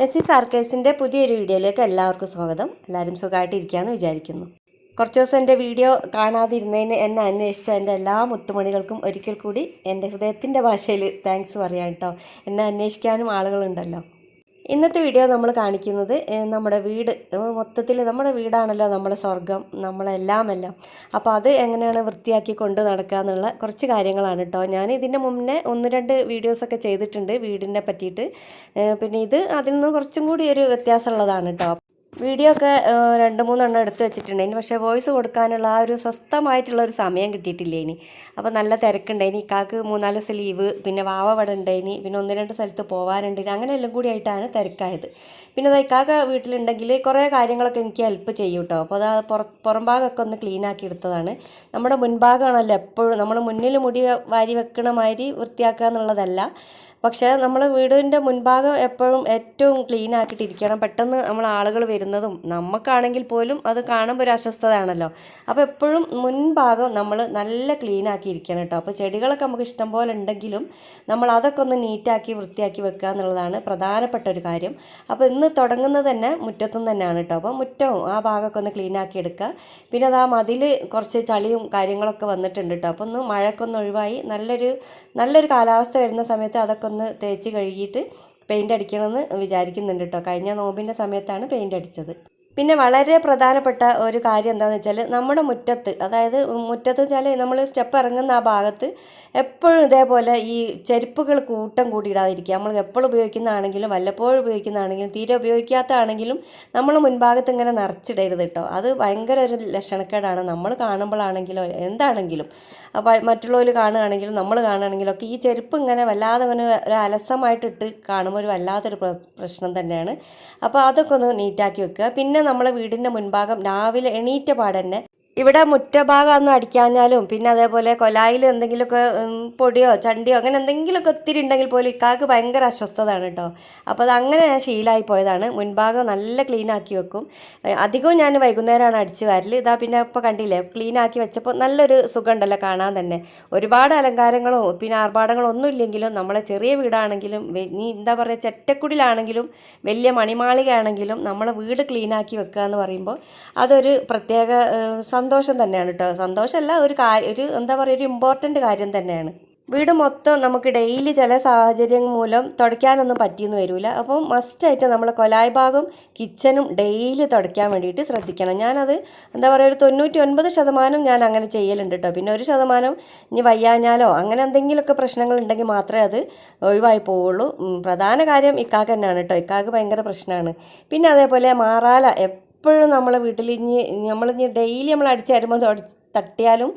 നെസീസ് ആർക്കേഴ്സിന്റെ പുതിയൊരു വീഡിയോയിലേക്ക് എല്ലാവർക്കും സ്വാഗതം. എല്ലാവരും സുഖമായിട്ടിരിക്കുകയെന്ന് വിചാരിക്കുന്നു. കുറച്ച് ദിവസം എന്റെ വീഡിയോ കാണാതിരുന്നതിന് എന്നെ അന്വേഷിച്ച എന്റെ എല്ലാ മുത്തുമണികൾക്കും ഒരിക്കൽ കൂടി എന്റെ ഹൃദയത്തിന്റെ ഭാഷയിൽ താങ്ക്സ് പറയാം കേട്ടോ എന്നെ അന്വേഷിക്കാനും ആളുകളുണ്ടല്ലോ. ഇന്നത്തെ വീഡിയോ നമ്മൾ കാണിക്കുന്നത് നമ്മുടെ വീട്. മൊത്തത്തിൽ നമ്മുടെ വീടാണല്ലോ നമ്മുടെ സ്വർഗം നമ്മളെല്ലാമെല്ലാം. അപ്പോൾ അത് എങ്ങനെയാണ് വൃത്തിയാക്കി കൊണ്ട് നടക്കുക എന്നുള്ള കുറച്ച് കാര്യങ്ങളാണ് കേട്ടോ ഞാൻ ഇതിന്റെ മുന്നേ ഒന്ന് രണ്ട് വീഡിയോസൊക്കെ ചെയ്തിട്ടുണ്ട് വീടിനെ പറ്റിയിട്ട്. പിന്നെ ഇത് അതിൽ നിന്ന് കുറച്ചും കൂടി ഒരു വ്യത്യാസമുള്ളതാണ് കേട്ടോ വീഡിയോ ഒക്കെ രണ്ട് മൂന്നെണ്ണം എടുത്ത് വെച്ചിട്ടുണ്ടായിന്. പക്ഷേ വോയിസ് കൊടുക്കാനുള്ള ആ ഒരു സ്വസ്ഥമായിട്ടുള്ള ഒരു സമയം കിട്ടിയിട്ടില്ല ഇനി അപ്പോൾ നല്ല തിരക്കുണ്ടായിനി. ഇക്കാക്ക് മൂന്നാൽ ദിവസം ലീവ് പിന്നെ വാവ ഇവിടെ ഉണ്ടായിനി. പിന്നെ ഒന്ന് രണ്ട് സ്ഥലത്ത് പോകാനുണ്ടായിനി അങ്ങനെ എല്ലാം കൂടി ആയിട്ടാണ് തിരക്കായത്. പിന്നെ ദാ ഇക്കാക്ക വീട്ടിലുണ്ടെങ്കിൽ കുറേ കാര്യങ്ങളൊക്കെ എനിക്ക് ഹെൽപ്പ് ചെയ്യും കേട്ടോ അപ്പോൾ അത് പുറ പുറം ഭാഗമൊക്കെ ഒന്ന് ക്ലീൻ ആക്കി എടുത്തതാണ്. നമ്മുടെ മുൻഭാഗമാണല്ലോ എപ്പോഴും. നമ്മൾ മുന്നിൽ മുടി വാരി വെക്കണ മാതിരി വൃത്തിയാക്കുക എന്നുള്ളതല്ല. പക്ഷേ നമ്മൾ വീടിന്റെ മുൻഭാഗം എപ്പോഴും ഏറ്റവും ക്ലീൻ ആക്കിയിട്ടിരിക്കണം. പെട്ടെന്ന് നമ്മൾ ആളുകൾ വരുന്നതും നമുക്കാണെങ്കിൽ പോലും അത് കാണുമ്പോൾ ഒരു അസ്വസ്ഥതയാണല്ലോ. അപ്പോൾ എപ്പോഴും മുൻഭാഗം നമ്മൾ നല്ല ക്ലീൻ ആക്കി ഇരിക്കണം കേട്ടോ. അപ്പോൾ ചെടികളൊക്കെ നമുക്ക് ഇഷ്ടം പോലെ ഉണ്ടെങ്കിലും നമ്മൾ അതൊക്കെ ഒന്ന് നീറ്റാക്കി വൃത്തിയാക്കി വെക്കുക എന്നുള്ളതാണ് പ്രധാനപ്പെട്ട ഒരു കാര്യം. അപ്പോൾ ഇന്ന് തുടങ്ങുന്നത് തന്നെ മുറ്റത്തും തന്നെയാണ് കേട്ടോ. അപ്പോൾ മുറ്റവും ആ ഭാഗമൊക്കെ ഒന്ന് ക്ലീൻ ആക്കി എടുക്കുക. പിന്നെ അത് ആ മതിൽ കുറച്ച് ചളിയും കാര്യങ്ങളൊക്കെ വന്നിട്ടുണ്ട് കേട്ടോ. അപ്പോൾ ഒന്ന് മഴക്കൊന്ന് ഒഴിവായി നല്ലൊരു നല്ലൊരു കാലാവസ്ഥ വരുന്ന സമയത്ത് അതൊക്കെ ഒന്ന് തേച്ച് കഴുകിയിട്ട് പെയിന്റ് അടിക്കണമെന്ന് വിചാരിക്കുന്നുണ്ട് കേട്ടോ. കഴിഞ്ഞ നോമ്പിന്റെ സമയത്താണ് പെയിന്റ് അടിച്ചത്. പിന്നെ വളരെ പ്രധാനപ്പെട്ട ഒരു കാര്യം എന്താണെന്ന് വെച്ചാൽ നമ്മുടെ മുറ്റത്ത് അതായത് മുറ്റത്ത് വെച്ചാൽ നമ്മൾ സ്റ്റെപ്പ് ഇറങ്ങുന്ന ആ ഭാഗത്ത് എപ്പോഴും ഇതേപോലെ ഈ ചെരുപ്പുകൾ കൂട്ടം കൂടിയിടാതിരിക്കുക. നമ്മൾ എപ്പോൾ ഉപയോഗിക്കുന്നതാണെങ്കിലും വല്ലപ്പോഴും ഉപയോഗിക്കുന്നതാണെങ്കിലും തീരെ ഉപയോഗിക്കാത്തതാണെങ്കിലും നമ്മൾ മുൻഭാഗത്ത് ഇങ്ങനെ നിറച്ചിടരുത് കേട്ടോ അത് ഭയങ്കര ഒരു ലക്ഷണക്കേടാണ്. നമ്മൾ കാണുമ്പോഴാണെങ്കിലോ എന്താണെങ്കിലും അപ്പോൾ മറ്റുള്ളവർ കാണുകയാണെങ്കിലും നമ്മൾ കാണുകയാണെങ്കിലും ഒക്കെ ഈ ചെരുപ്പ് ഇങ്ങനെ വല്ലാതെ അങ്ങനെ ഒരു അലസമായിട്ടിട്ട് കാണുമ്പോൾ ഒരു വല്ലാത്തൊരു പ്രശ്നം തന്നെയാണ്. അപ്പോൾ അതൊക്കെ ഒന്ന് നീറ്റാക്കി വെക്കുക. പിന്നെ നമ്മളെ വീടിന്റെ മുൻഭാഗം രാവിലെ എണീറ്റ പാടന്നെ ഇവിടെ മുറ്റഭാഗം ഒന്നും അടിക്കാഞ്ഞാലും പിന്നെ അതേപോലെ കൊലായിൽ എന്തെങ്കിലുമൊക്കെ പൊടിയോ ചണ്ടിയോ അങ്ങനെ എന്തെങ്കിലുമൊക്കെ ഒത്തിരി ഉണ്ടെങ്കിൽ പോലും ഇക്കാക്ക് ഭയങ്കര അസ്വസ്ഥതയാണ് കേട്ടോ. അപ്പോൾ അത് അങ്ങനെ ഞാൻ ശീലമായി പോയതാണ്. മുൻഭാഗം നല്ല ക്ലീൻ ആക്കി വെക്കും. അധികവും ഞാൻ വൈകുന്നേരമാണ് അടിച്ച് വരൽ ഇതാ പിന്നെ ഇപ്പോൾ കണ്ടില്ലേ ക്ലീൻ ആക്കി വെച്ചപ്പോൾ നല്ലൊരു സുഖം ഉണ്ടല്ലോ കാണാൻ തന്നെ. ഒരുപാട് അലങ്കാരങ്ങളോ പിന്നെ ആർഭാടങ്ങളോ ഒന്നും ഇല്ലെങ്കിലും നമ്മളെ ചെറിയ വീടാണെങ്കിലും ഇനി എന്താ പറയുക ചെറ്റക്കുടിലാണെങ്കിലും വലിയ മണിമാളികയാണെങ്കിലും നമ്മളെ വീട് ക്ലീൻ ആക്കി വെക്കുക എന്ന് പറയുമ്പോൾ അതൊരു പ്രത്യേക ഏഹ്, സന്തോഷം തന്നെയാണ് കേട്ടോ സന്തോഷമല്ല ഒരു കാര്യം ഒരു എന്താ പറയുക ഒരു ഇമ്പോർട്ടന്റ് കാര്യം തന്നെയാണ്. വീട് മൊത്തം നമുക്ക് ഡെയിലി ചില സാഹചര്യം മൂലം തുടയ്ക്കാനൊന്നും പറ്റിയെന്ന് വരില്ല അപ്പം മസ്റ്റായിട്ട് നമ്മൾ കൊലായ് ഭാഗം കിച്ചനും ഡെയിലി തുടയ്ക്കാൻ വേണ്ടിയിട്ട് ശ്രദ്ധിക്കണം. ഞാനത് എന്താ പറയുക ഒരു തൊണ്ണൂറ്റി ഒൻപത് ശതമാനം ഞാൻ അങ്ങനെ ചെയ്യലുണ്ട് കേട്ടോ പിന്നെ ഒരു ശതമാനം ഇനി വയ്യാഞ്ഞാലോ അങ്ങനെ എന്തെങ്കിലുമൊക്കെ പ്രശ്നങ്ങൾ ഉണ്ടെങ്കിൽ മാത്രമേ അത് ഒഴിവായി പോവുള്ളൂ. പ്രധാന കാര്യം ഇക്കാക്ക് തന്നെയാണ് കേട്ടോ ഇക്കാക്ക് ഭയങ്കര പ്രശ്നമാണ്. പിന്നെ അതേപോലെ മാറാല എപ്പോഴും നമ്മളെ വീട്ടിൽ ഇനി നമ്മളിനി ഡെയിലി നമ്മൾ അടിച്ച് തരുമ്പോൾ തട്ടിയാലും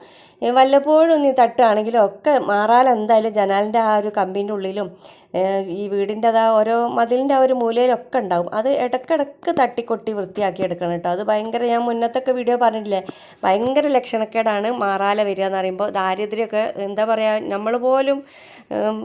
വല്ലപ്പോഴും ഇനി തട്ടുകയാണെങ്കിലും ഒക്കെ മാറാല എന്തായാലും ജനാലിന്റെ ആ ഒരു കമ്പിന്റെ ഉള്ളിലും ഈ വീടിന്റെ അതാ ഓരോ മതിലിന്റെ ആ ഒരു മൂലയിലൊക്കെ ഉണ്ടാവും. അത് ഇടക്കിടക്ക് തട്ടിക്കൊട്ടി വൃത്തിയാക്കി എടുക്കണം കേട്ടോ. അത് ഭയങ്കര ഞാൻ മുന്നത്തൊക്കെ വീഡിയോ പറഞ്ഞിട്ടില്ലേ? ഭയങ്കര ലക്ഷണക്കേടാണ് മാറാല വരിക എന്ന് പറയുമ്പോൾ ദാരിദ്ര്യമൊക്കെ എന്താ പറയുക നമ്മൾ പോലും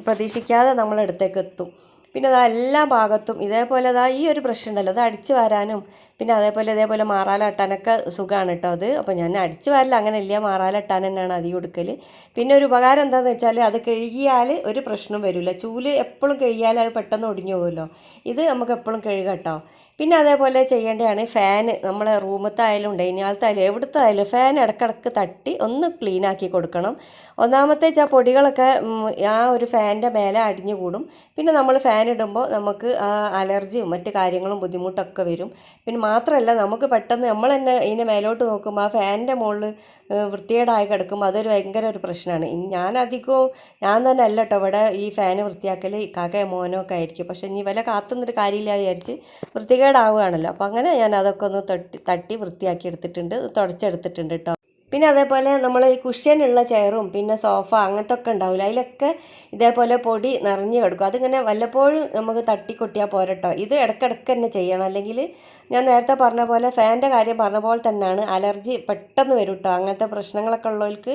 പ്രതീക്ഷിക്കാതെ നമ്മളടുത്തേക്ക് എത്തും. പിന്നെ അതാ എല്ലാ ഭാഗത്തും ഇതേപോലെ അതാ ഈ ഒരു ബ്രഷ് ഉണ്ടല്ലോ അത് അടിച്ചു വരാനും പിന്നെ അതേപോലെ ഇതേപോലെ മാറാലട്ടാനൊക്കെ സുഖമാണ് കേട്ടോ അത്. അപ്പോൾ ഞാൻ അടിച്ചു വരില്ല അങ്ങനെ ഇല്ല മാറാലട്ടാൻ തന്നെയാണ് അധികം കൊടുക്കൽ പിന്നെ ഒരു ഉപകാരം എന്താണെന്ന് വെച്ചാൽ അത് കഴുകിയാൽ ഒരു പ്രശ്നം വരില്ല ചൂൽ എപ്പോഴും കഴുകിയാൽ അത് പെട്ടെന്ന് ഒടിഞ്ഞു പോകുമല്ലോ. ഇത് നമുക്ക് എപ്പോഴും കഴുകാം കേട്ടോ പിന്നെ അതേപോലെ ചെയ്യേണ്ടതാണ് ഫാന്. നമ്മളെ റൂമത്തായാലും ഡൈനിങ് എവിടുത്തെ എവിടുത്തായാലും ഫാൻ ഇടക്കിടക്ക് തട്ടി ഒന്ന് ക്ലീൻ ആക്കി കൊടുക്കണം. ഒന്നാമത്തെ വെച്ചാൽ പൊടികളൊക്കെ ആ ഒരു ഫാനിന്റെ മേലെ അടിഞ്ഞു കൂടും. പിന്നെ നമ്മൾ ഫാൻ ഇടുമ്പോൾ നമുക്ക് അലർജിയും മറ്റു കാര്യങ്ങളും ബുദ്ധിമുട്ടൊക്കെ വരും. പിന്നെ മാത്രമല്ല നമുക്ക് പെട്ടെന്ന് നമ്മൾ തന്നെ ഇതിന്റെ മേലോട്ട് നോക്കുമ്പോൾ ആ ഫാനിന്റെ മുകളിൽ വൃത്തികേടായി കിടക്കുമ്പോൾ അതൊരു ഭയങ്കര ഒരു പ്രശ്നമാണ്. ഞാൻ അധികവും ഞാൻ തന്നെ അല്ല കേട്ടോ ഇവിടെ ഈ ഫാന് വൃത്തിയാക്കൽ കാക്കയോ മോനോ ആയിരിക്കും. പക്ഷേ ഇനി വില കാത്തുന്നൊരു കാര്യമില്ല വിചാരിച്ച് വൃത്തികേടാവുകയാണല്ലോ. അപ്പോൾ അങ്ങനെ ഞാൻ അതൊക്കെ ഒന്ന് തട്ടി തട്ടി വൃത്തിയാക്കി എടുത്തിട്ടുണ്ട് തുടച്ചെടുത്തിട്ടുണ്ട് കേട്ടോ. പിന്നെ അതേപോലെ നമ്മൾ ഈ കുഷ്യനുള്ള ചെയറും പിന്നെ സോഫ അങ്ങനത്തെ ഒക്കെ ഉണ്ടാവില്ല അതിലൊക്കെ ഇതേപോലെ പൊടി നിറഞ്ഞു കിടക്കും. അതിങ്ങനെ വല്ലപ്പോഴും നമുക്ക് തട്ടിക്കൊട്ടിയാൽ പോരട്ടോ? ഇത് ഇടയ്ക്കിടയ്ക്ക് തന്നെ ചെയ്യണം. അല്ലെങ്കിൽ ഞാൻ നേരത്തെ പറഞ്ഞ പോലെ ഫാന്റെ കാര്യം പറഞ്ഞ പോലെ തന്നെയാണ് അലർജി പെട്ടെന്ന് വരും കേട്ടോ അങ്ങനത്തെ പ്രശ്നങ്ങളൊക്കെ ഉള്ളവർക്ക്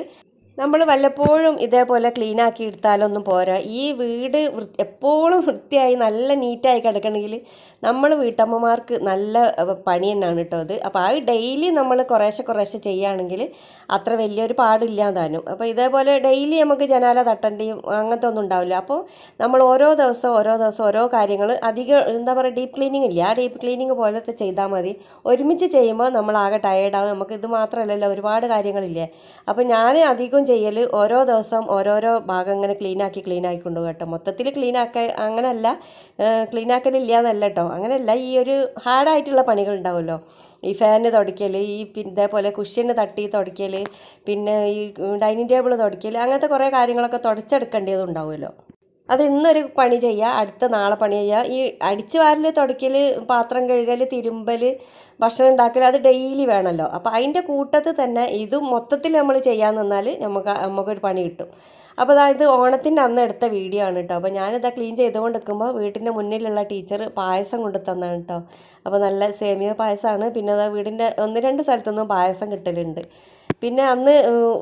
നമ്മൾ വല്ലപ്പോഴും ഇതേപോലെ ക്ലീൻ ആക്കി എടുത്താലൊന്നും പോരാ. ഈ വീട് എപ്പോഴും വൃത്തിയായി നല്ല നീറ്റായി കിടക്കണമെങ്കിൽ നമ്മൾ വീട്ടമ്മമാർക്ക് നല്ല പണി തന്നെയാണ് കേട്ടോ അത്. അപ്പോൾ ആ ഡെയിലി നമ്മൾ കുറേശ്ശെ കുറേശ്ശെ ചെയ്യുകയാണെങ്കിൽ അത്ര വലിയൊരു പാടില്ല താനും അപ്പോൾ ഇതേപോലെ ഡെയിലി നമുക്ക് ജനാല തട്ടേണ്ടിയും അങ്ങനത്തെ ഒന്നും ഉണ്ടാവില്ല. അപ്പോൾ നമ്മൾ ഓരോ ദിവസം ഓരോ ദിവസം ഓരോ കാര്യങ്ങൾ അധികം എന്താ പറയുക ഡീപ്പ് ക്ലീനിങ് ഇല്ല? ആ ഡീപ്പ് ക്ലീനിങ് പോലത്തെ ചെയ്താൽ മതി. ഒരുമിച്ച് ചെയ്യുമ്പോൾ നമ്മൾ ആകെ ടയേർഡാവും നമുക്ക് ഇത് മാത്രമല്ലല്ലോ ഒരുപാട് കാര്യങ്ങളില്ലേ? അപ്പോൾ ഞാൻ അധികം ചെയ്യൽ ഓരോ ദിവസം ഓരോരോ ഭാഗം ഇങ്ങനെ ക്ലീൻ ആക്കി ക്ലീൻ ആക്കി കേട്ടോ. മൊത്തത്തിൽ ക്ലീൻ ആക്ക അങ്ങനല്ല ക്ലീൻ ആക്കലില്ല എന്നല്ല കേട്ടോ. അങ്ങനെയല്ല ഈ ഒരു ഹാർഡായിട്ടുള്ള പണികൾ ഉണ്ടാവുമല്ലോ ഈ ഫാന് തുടയ്ക്കൽ ഈ ഇതേപോലെ കുഷ്യന് തട്ടി തുടയ്ക്കൽ പിന്നെ ഈ ഡൈനിങ് ടേബിൾ തുടയ്ക്കൽ അങ്ങനത്തെ കുറേ കാര്യങ്ങളൊക്കെ തുടച്ചെടുക്കേണ്ടതും ഉണ്ടാവുമല്ലോ. അത് ഇന്നൊരു പണി ചെയ്യുക അടുത്ത നാളെ പണി ചെയ്യുക ഈ അടിച്ചു വാരൽ തുടയ്ക്കൽ പാത്രം കഴുകൽ തിരുമ്പൽ ഭക്ഷണം ഉണ്ടാക്കൽ അത് ഡെയിലി വേണമല്ലോ അപ്പോൾ അതിന്റെ കൂട്ടത്തിൽ തന്നെ ഇത് മൊത്തത്തിൽ നമ്മൾ ചെയ്യാൻ നിന്നാൽ നമുക്ക് നമുക്കൊരു പണി കിട്ടും. അപ്പോൾ അതായത് ഓണത്തിന്റെ അന്ന് എടുത്ത വീഡിയോ ആണ് കേട്ടോ അപ്പോൾ ഞാനിതാ ക്ലീൻ ചെയ്തുകൊണ്ട് നിൽക്കുമ്പോൾ വീട്ടിന്റെ മുന്നിലുള്ള ടീച്ചർ പായസം കൊണ്ട് തന്നാണ് കേട്ടോ അപ്പോൾ നല്ല സേമിയ പായസമാണ് പിന്നെ അതാ വീടിന്റെ ഒന്ന് രണ്ട് സ്ഥലത്തൊന്നും പായസം കിട്ടലുണ്ട്. പിന്നെ അന്ന്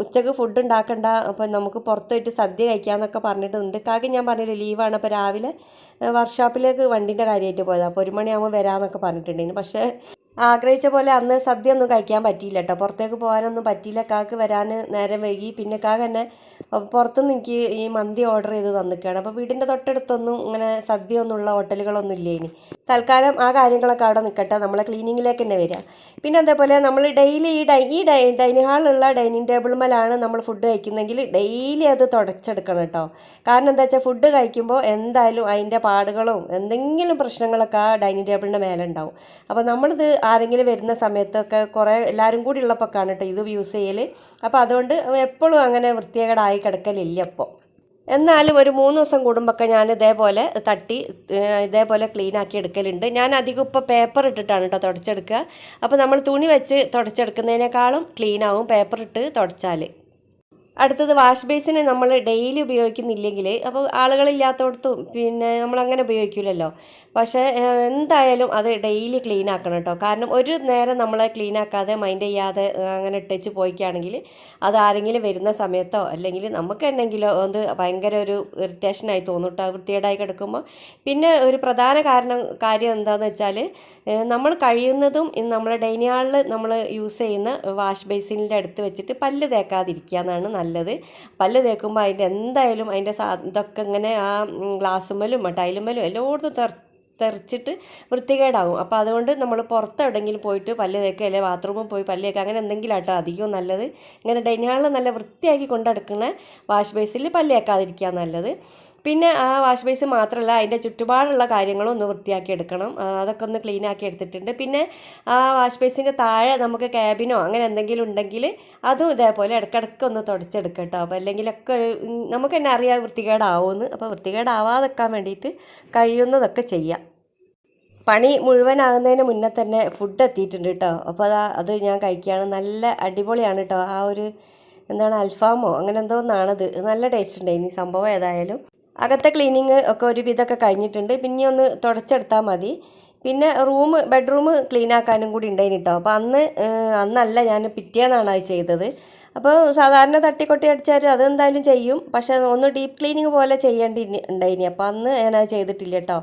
ഉച്ചയ്ക്ക് ഫുഡ് ഉണ്ടാക്കണ്ട അപ്പം നമുക്ക് പുറത്തുപോയിട്ട് സദ്യ കഴിക്കാമെന്നൊക്കെ പറഞ്ഞിട്ടുണ്ട്. കാക്ക് ഞാൻ പറഞ്ഞില്ല ലീവാണ് അപ്പോൾ രാവിലെ വർക്ക്ഷോപ്പിലേക്ക് വണ്ടീന്റെ കാര്യമായിട്ട് പോയത്. അപ്പോൾ ഒരു മണിയാകുമ്പോൾ വരാമെന്നൊക്കെ പറഞ്ഞിട്ടുണ്ടായിരുന്നു. പക്ഷേ ആഗ്രഹിച്ച പോലെ അന്ന് സദ്യ ഒന്നും കഴിക്കാൻ പറ്റിയില്ല കേട്ടോ പുറത്തേക്ക് പോകാനൊന്നും പറ്റിയില്ല. കാക്ക് വരാൻ നേരം വൈകി. പിന്നെ കാക്ക് തന്നെ പുറത്തുനിന്ന് എനിക്ക് ഈ മന്തി ഓർഡർ ചെയ്ത് തന്നിക്കുകയാണ് അപ്പോൾ വീടിന്റെ തൊട്ടടുത്തൊന്നും ഇങ്ങനെ സദ്യ ഒന്നുമുള്ള ഹോട്ടലുകളൊന്നും ഇല്ല ഇനി തൽക്കാലം ആ കാര്യങ്ങളൊക്കെ അവിടെ നിൽക്കട്ടെ നമ്മളെ ക്ലീനിങ്ങിലേക്ക് തന്നെ വരിക പിന്നെ അതേപോലെ നമ്മൾ ഡെയിലി ഈ ഡൈ ഈ ഡൈ ഡൈനിങ് ഹാളിലുള്ള ഡൈനിങ് ടേബിൾമേലാണ് നമ്മൾ ഫുഡ് കഴിക്കുന്നെങ്കിൽ ഡെയിലി അത് തുടച്ചെടുക്കണം കേട്ടോ കാരണം എന്താ വെച്ചാൽ ഫുഡ് കഴിക്കുമ്പോൾ എന്തായാലും അതിന്റെ പാടുകളും എന്തെങ്കിലും പ്രശ്നങ്ങളൊക്കെ ആ ഡൈനിങ് ടേബിളിന്റെ മേലെ ഉണ്ടാവും. അപ്പോൾ നമ്മളിത് ആരെങ്കിലും വരുന്ന സമയത്തൊക്കെ കുറേ എല്ലാവരും കൂടി ഉള്ളപ്പോൾ കേട്ടോ ഇത് യൂസ് ചെയ്യൽ അപ്പോൾ അതുകൊണ്ട് എപ്പോഴും അങ്ങനെ വൃത്തികേടായി കിടക്കലില്ല അപ്പോൾ എന്നാലും ഒരു മൂന്ന് ദിവസം കൂടുമ്പോഴൊക്കെ ഞാൻ ഇതേപോലെ തട്ടി ഇതേപോലെ ക്ലീൻ ആക്കി എടുക്കലുണ്ട്. ഞാൻ അധികം ഇപ്പോൾ പേപ്പർ ഇട്ടിട്ടാണ് കേട്ടോ തുടച്ചെടുക്കുക. അപ്പോൾ നമ്മൾ തുണി വെച്ച് തുടച്ചെടുക്കുന്നതിനേക്കാളും ക്ലീൻ ആവും പേപ്പർ ഇട്ട് തുടച്ചാൽ അടുത്തത് വാഷ് ബേസിന് നമ്മൾ ഡെയിലി ഉപയോഗിക്കുന്നില്ലെങ്കിൽ അപ്പോൾ ആളുകളില്ലാത്തടത്തും പിന്നെ നമ്മൾ അങ്ങനെ ഉപയോഗിക്കില്ലല്ലോ. പക്ഷേ എന്തായാലും അത് ഡെയിലി ക്ലീൻ ആക്കണം കേട്ടോ. കാരണം ഒരു നേരം നമ്മളെ ക്ലീൻ ആക്കാതെ മൈൻഡ് ചെയ്യാതെ അങ്ങനെ ഇട്ടേച്ച് പോയിക്കുകയാണെങ്കിൽ അത് ആരെങ്കിലും വരുന്ന സമയത്തോ അല്ലെങ്കിൽ നമുക്ക് എന്നെങ്കിലോ അത് ഭയങ്കര ഒരു ഇറിറ്റേഷനായി തോന്നും കേട്ടോ വൃത്തികേടായി കിടക്കുമ്പോൾ. പിന്നെ ഒരു പ്രധാന കാരണം കാര്യം എന്താണെന്ന് വെച്ചാൽ നമ്മൾ കഴിയുന്നതും നമ്മുടെ ഡൈനിങ് ഹാളിൽ നമ്മൾ യൂസ് ചെയ്യുന്ന വാഷ് ബേസിനിന്റെ അടുത്ത് വെച്ചിട്ട് പല്ല് തേക്കാതിരിക്കുക എന്നാണ് നല്ലത്. പല്ല് തേക്കുമ്പോൾ അതിന്റെ എന്തായാലും അതിന്റെ സാ ഇതൊക്കെ ഇങ്ങനെ ആ ഗ്ലാസ്സുമ്മലും ടൈലുമ്മലും എല്ലായിടത്തും തെർ തെറിച്ചിട്ട് വൃത്തികേടാവും. അപ്പോൾ അതുകൊണ്ട് നമ്മൾ പുറത്ത് എവിടെയെങ്കിലും പോയിട്ട് പല്ല് തേക്കുക അല്ലെങ്കിൽ ബാത്റൂമിൽ പോയി പല്ല് തേക്കുക അങ്ങനെ എന്തെങ്കിലും ആട്ടോ അധികവും നല്ലത്. ഇങ്ങനെ ഡൈനിങ് ഹാളിൽ നല്ല വൃത്തിയാക്കി കൊണ്ടെടുക്കുന്ന വാഷ് ബേസിൽ പല്ല് തേക്കാതിരിക്കുക നല്ലത്. പിന്നെ ആ വാഷ് ബേസ് മാത്രമല്ല അതിന്റെ ചുറ്റുപാടുള്ള കാര്യങ്ങളും ഒന്ന് വൃത്തിയാക്കി എടുക്കണം. അതൊക്കെ ഒന്ന് ക്ലീൻ ആക്കി എടുത്തിട്ടുണ്ട്. പിന്നെ ആ വാഷ് ബേസിന്റെ താഴെ നമുക്ക് ക്യാബിനോ അങ്ങനെ എന്തെങ്കിലും ഉണ്ടെങ്കിൽ അതും ഇതേപോലെ ഇടയ്ക്കിടയ്ക്ക് ഒന്ന് തുടച്ചെടുക്കുക കേട്ടോ അപ്പോൾ അല്ലെങ്കിലൊക്കെ ഒരു നമുക്ക് തന്നെ അറിയാം വൃത്തികേടാവുമെന്ന്. അപ്പോൾ വൃത്തികേടാവാതെക്കാൻ വേണ്ടിയിട്ട് കഴിയുന്നതൊക്കെ ചെയ്യാം. പണി മുഴുവനാകുന്നതിന് മുന്നേ തന്നെ ഫുഡ് എത്തിയിട്ടുണ്ട് കേട്ടോ അപ്പോൾ അതാ അത് ഞാൻ കഴിക്കുകയാണ്. നല്ല അടിപൊളിയാണ് കേട്ടോ ആ ഒരു എന്താണ് അൽഫാമോ അങ്ങനെ എന്തോ നല്ല ടേസ്റ്റ് ഇനി സംഭവം ഏതായാലും. അകത്തെ ക്ലീനിങ് ഒക്കെ ഒരു വിധമൊക്കെ കഴിഞ്ഞിട്ടുണ്ട്. പിന്നെ ഒന്ന് തുടച്ചെടുത്താൽ മതി. പിന്നെ റൂം ബെഡ്റൂം ക്ലീൻ ആക്കാനും കൂടി ഉണ്ടായിന് കേട്ടോ അപ്പോൾ അന്ന് അന്നല്ല ഞാൻ പിറ്റേന്നാണ് അത് ചെയ്തത്. അപ്പോൾ സാധാരണ തട്ടിക്കൊട്ടി അടിച്ചാൽ അതെന്തായാലും ചെയ്യും. പക്ഷേ ഒന്ന് ഡീപ്പ് ക്ലീനിങ് പോലെ ചെയ്യേണ്ടി ഉണ്ടായിനി. അപ്പോൾ അന്ന് ഞാനത് ചെയ്തിട്ടില്ല കേട്ടോ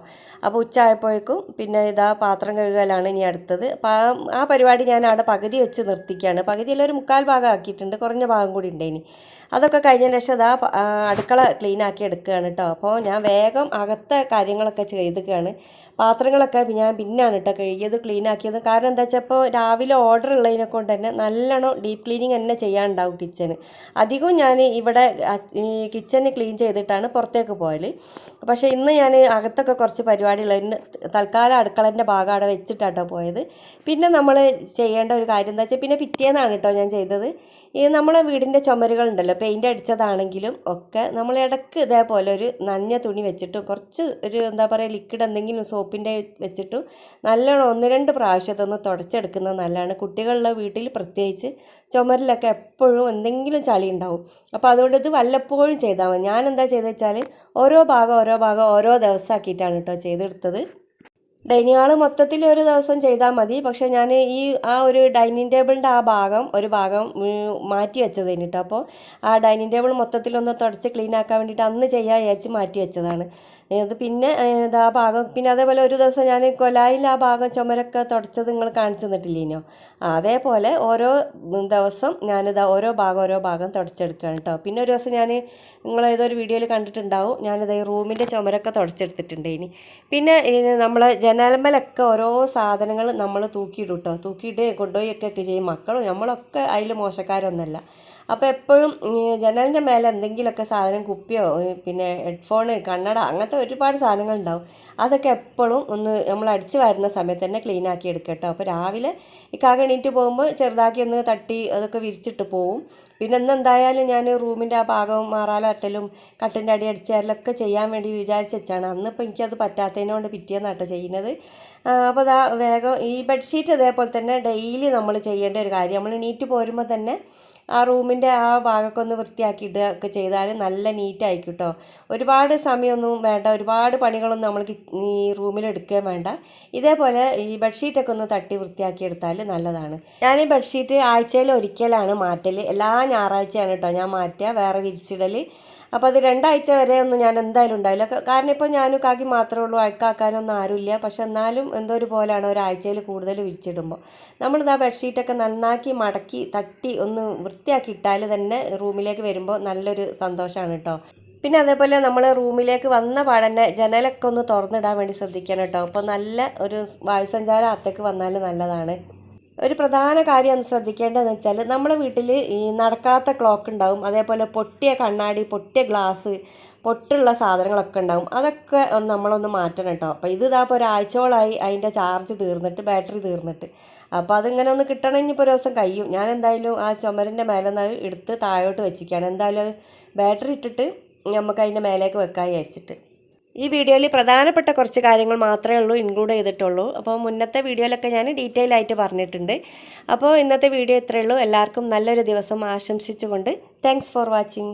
അപ്പോൾ ഉച്ച ആയപ്പോഴേക്കും പിന്നെ ഇതാ പാത്രം കഴുകലാണ് ഇനി അടുത്തത്. അപ്പോൾ ആ പരിപാടി ഞാൻ അവിടെ പകുതി വെച്ച് നിർത്തിക്കുകയാണ് പകുതിയിൽ ഒരു മുക്കാൽ ഭാഗം ആക്കിയിട്ടുണ്ട്. കുറഞ്ഞ ഭാഗം കൂടി ഉണ്ടായിനി. അതൊക്കെ കഴിഞ്ഞതിന് ശേഷം ഇതാ അടുക്കള ക്ലീൻ ആക്കി എടുക്കുകയാണ് കേട്ടോ അപ്പോൾ ഞാൻ വേഗം അകത്തെ കാര്യങ്ങളൊക്കെ ചെയ്തുകയാണ്. പാത്രങ്ങളൊക്കെ ഞാൻ പിന്നാണ് കേട്ടോ കഴുകിയത് ക്ലീൻ ആക്കിയത്. കാരണം എന്താ വെച്ചാൽ ഇപ്പോൾ രാവിലെ ഓർഡർ ഉള്ളതിനെ കൊണ്ട് തന്നെ നല്ലോണം ഡീപ്പ് ക്ലീനിങ് തന്നെ ചെയ്യാനുണ്ടാവും കിച്ചന് അധികവും ഞാൻ ഇവിടെ ഈ കിച്ചന് ക്ലീൻ ചെയ്തിട്ടാണ് പുറത്തേക്ക് പോയത് പക്ഷേ ഇന്ന് ഞാൻ അകത്തൊക്കെ കുറച്ച് പരിപാടിയുള്ളതിന് തൽക്കാലം അടുക്കളന്റെ ഭാഗം അവിടെ വെച്ചിട്ടാട്ടോ പോയത്. പിന്നെ നമ്മൾ ചെയ്യേണ്ട ഒരു കാര്യം എന്താ വെച്ചാൽ പിന്നെ പിറ്റേന്നാണ് കേട്ടോ ഞാൻ ചെയ്തത്. ഈ നമ്മളെ വീടിന്റെ ചുമരുകളുണ്ടല്ലോ പെയിന്റ് അടിച്ചതാണെങ്കിലും ഒക്കെ നമ്മൾ ഇടയ്ക്ക് ഇതേപോലെ ഒരു നനഞ്ഞ തുണി വെച്ചിട്ട് കുറച്ച് ഒരു എന്താ പറയുക ലിക്വിഡ് എന്തെങ്കിലും സോപ്പിന്റെ വെച്ചിട്ടും നല്ലോണം ഒന്ന് രണ്ട് പ്രാവശ്യത്തൊന്ന് തുടച്ചെടുക്കുന്നത് നല്ലതാണ്. കുട്ടികളുടെ വീട്ടിൽ പ്രത്യേകിച്ച് ചുമരിലൊക്കെ എപ്പോഴും എന്തെങ്കിലും ചളി ഉണ്ടാവും. അപ്പോൾ അതുകൊണ്ട് ഇത് വല്ലപ്പോഴും ചെയ്താൽ മതി. ഞാൻ എന്താ ചെയ്തത് വെച്ചാൽ ഓരോ ഭാഗം ഓരോ ഭാഗം ഓരോ ദിവസമാക്കിയിട്ടാണ് കേട്ടോ ചെയ്തെടുത്തത്. ഡൈനിങ് ഹാൾ മൊത്തത്തിൽ ഒരു ദിവസം ചെയ്താൽ മതി. പക്ഷെ ഞാൻ ഈ ആ ഒരു ഡൈനിങ് ടേബിളിന്റെ ആ ഭാഗം ഒരു ഭാഗം മാറ്റി വെച്ചത് കഴിഞ്ഞിട്ട് അപ്പോൾ ആ ഡൈനിങ് ടേബിൾ മൊത്തത്തിലൊന്ന് തുടച്ച് ക്ലീൻ ആക്കാൻ വേണ്ടിയിട്ട് അന്ന് ചെയ്യാൻ വിചാരിച്ച് മാറ്റി വെച്ചതാണ്. ഇത് പിന്നെ ആ ഭാഗം പിന്നെ അതേപോലെ ഒരു ദിവസം ഞാൻ കൊലായിൽ ആ ഭാഗം ചുമരൊക്കെ തുടച്ചത് നിങ്ങൾ കാണിച്ചു തന്നിട്ടില്ലേനോ? അതേപോലെ ഓരോ ദിവസം ദിവസം ഞാനിത് ഓരോ ഭാഗം ഓരോ ഭാഗം തുടച്ചെടുക്കുകയാണ് കേട്ടോ പിന്നെ ഒരു ദിവസം ഞാൻ നിങ്ങൾ ഏതൊരു വീഡിയോയിൽ കണ്ടിട്ടുണ്ടാവും. ഞാനിത് ഈ റൂമിന്റെ ചുമരൊക്കെ തുടച്ചെടുത്തിട്ടുണ്ട് ഇനി പിന്നെ നമ്മൾ ജനൽമലൊക്കെ ഓരോ സാധനങ്ങൾ നമ്മൾ തൂക്കിയിടും കേട്ടോ തൂക്കിയിട്ട് കൊണ്ടുപോയി ഒക്കെ ചെയ്യും. മക്കളും നമ്മളൊക്കെ അതിൽ മോശക്കാരൊന്നുമല്ല. അപ്പോൾ എപ്പോഴും ജനലിന്റെ മേലെ എന്തെങ്കിലുമൊക്കെ സാധനം കുപ്പിയോ പിന്നെ ഹെഡ്ഫോൺ കണ്ണട അങ്ങനത്തെ ഒരുപാട് സാധനങ്ങൾ ഉണ്ടാവും അതൊക്കെ എപ്പോഴും ഒന്ന് നമ്മൾ അടിച്ച് വരുന്ന സമയത്ത് തന്നെ ക്ലീൻ ആക്കി എടുക്കട്ടോ അപ്പോൾ രാവിലെ ഈ കാക്ക എണീറ്റ് പോകുമ്പോൾ ചെറുതാക്കി ഒന്ന് തട്ടി അതൊക്കെ വിരിച്ചിട്ട് പോവും. പിന്നെ ഇന്ന് എന്തായാലും ഞാൻ റൂമിന്റെ ആ ഭാഗവും മാറാലറ്റലും കട്ടിന്റെ അടി അടിച്ചാലൊക്കെ ചെയ്യാൻ വേണ്ടി വിചാരിച്ച് വെച്ചാണ്. അന്നിപ്പോൾ എനിക്കത് പറ്റാത്തതിനോണ്ട് പിറ്റിയെന്നാട്ടോ ചെയ്യുന്നത്. അപ്പോൾ അതാ വേഗം ഈ ബെഡ്ഷീറ്റ് അതേപോലെ തന്നെ ഡെയിലി നമ്മൾ ചെയ്യേണ്ട ഒരു കാര്യം. നമ്മൾ എണീറ്റ് പോരുമ്പോൾ തന്നെ ആ റൂമിന്റെ ആ ഭാഗമൊക്കെ ഒന്ന് വൃത്തിയാക്കിയിട്ട് ഒക്കെ ചെയ്താൽ നല്ല നീറ്റായി കേട്ടോ ഒരുപാട് സമയമൊന്നും വേണ്ട ഒരുപാട് പണികളൊന്നും നമ്മൾ ഈ റൂമിൽ എടുക്കുകയും വേണ്ട. ഇതേപോലെ ഈ ബെഡ്ഷീറ്റൊക്കെ ഒന്ന് തട്ടി വൃത്തിയാക്കി എടുത്താൽ നല്ലതാണ്. ഞാൻ ഈ ബെഡ്ഷീറ്റ് ആഴ്ചയിൽ ഒരിക്കലാണ് മാറ്റൽ എല്ലാ ഞായറാഴ്ചയാണ് കേട്ടോ ഞാൻ മാറ്റുക. വേറെ വിരിച്ചിടൽ അപ്പോൾ അത് രണ്ടാഴ്ച വരെ ഒന്നും ഞാൻ എന്തായാലും ഉണ്ടാവില്ല. കാരണം ഇപ്പോൾ ഞാനും കാക്കി മാത്രമേ ഉള്ളൂ അഴുക്കാക്കാനൊന്നും ആരുമില്ല. പക്ഷെ എന്നാലും എന്തോ ഒരു പോലെയാണ് ഒരാഴ്ചയിൽ കൂടുതൽ വിരിച്ചിടുമ്പോൾ നമ്മളിത് ആ ബെഡ്ഷീറ്റൊക്കെ നന്നാക്കി മടക്കി തട്ടി ഒന്ന് വൃത്തിയാക്കി ഇട്ടാൽ തന്നെ റൂമിലേക്ക് വരുമ്പോൾ നല്ലൊരു സന്തോഷമാണ് കേട്ടോ പിന്നെ അതേപോലെ നമ്മൾ റൂമിലേക്ക് വന്ന പാടന്നെ ജനലൊക്കെ ഒന്ന് തുറന്നിടാൻ വേണ്ടി ശ്രദ്ധിക്കണം കേട്ടോ അപ്പോൾ നല്ല ഒരു വായുസഞ്ചാരം അത്തേക്ക് വന്നാൽ നല്ലതാണ്. ഒരു പ്രധാന കാര്യം ഒന്ന് ശ്രദ്ധിക്കേണ്ടതെന്ന് വെച്ചാൽ നമ്മുടെ വീട്ടിൽ ഈ നടക്കാത്ത ക്ലോക്ക് ഉണ്ടാവും. അതേപോലെ പൊട്ടിയ കണ്ണാടി പൊട്ടിയ ഗ്ലാസ് പൊട്ടുള്ള സാധനങ്ങളൊക്കെ ഉണ്ടാവും. അതൊക്കെ ഒന്ന് നമ്മളൊന്ന് മാറ്റണം കേട്ടോ. അപ്പോൾ ഇത് ഇതാ ഇപ്പോൾ ഒരാഴ്ചയോളായി അതിന്റെ ചാർജ് തീർന്നിട്ട് ബാറ്ററി തീർന്നിട്ട്. അപ്പോൾ അതിങ്ങനെ ഒന്ന് കിട്ടണമെങ്കിൽ ഇപ്പോൾ ഒരു ദിവസം കഴിയും. ഞാൻ എന്തായാലും ആ ചുമരിന്റെ മേലെ നിന്ന് എടുത്ത് താഴോട്ട് വെച്ചിരിക്കുകയാണ്. എന്തായാലും ബാറ്ററി ഇട്ടിട്ട് നമുക്ക് അതിന്റെ മേലേക്ക് വെക്കാൻ വിചാരിച്ചിട്ട്. ഈ വീഡിയോയിൽ പ്രധാനപ്പെട്ട കുറച്ച് കാര്യങ്ങൾ മാത്രമേ ഉള്ളൂ ഇൻക്ലൂഡ് ചെയ്തിട്ടുള്ളൂ. അപ്പോൾ മുന്നത്തെ വീഡിയോയിലൊക്കെ ഞാൻ ഡീറ്റെയിൽ ആയിട്ട് പറഞ്ഞിട്ടുണ്ട്. അപ്പോൾ ഇന്നത്തെ വീഡിയോ ഇത്രയേ ഉള്ളൂ. എല്ലാവർക്കും നല്ലൊരു ദിവസം ആശംസിച്ചുകൊണ്ട് താങ്ക്സ് ഫോർ വാച്ചിങ്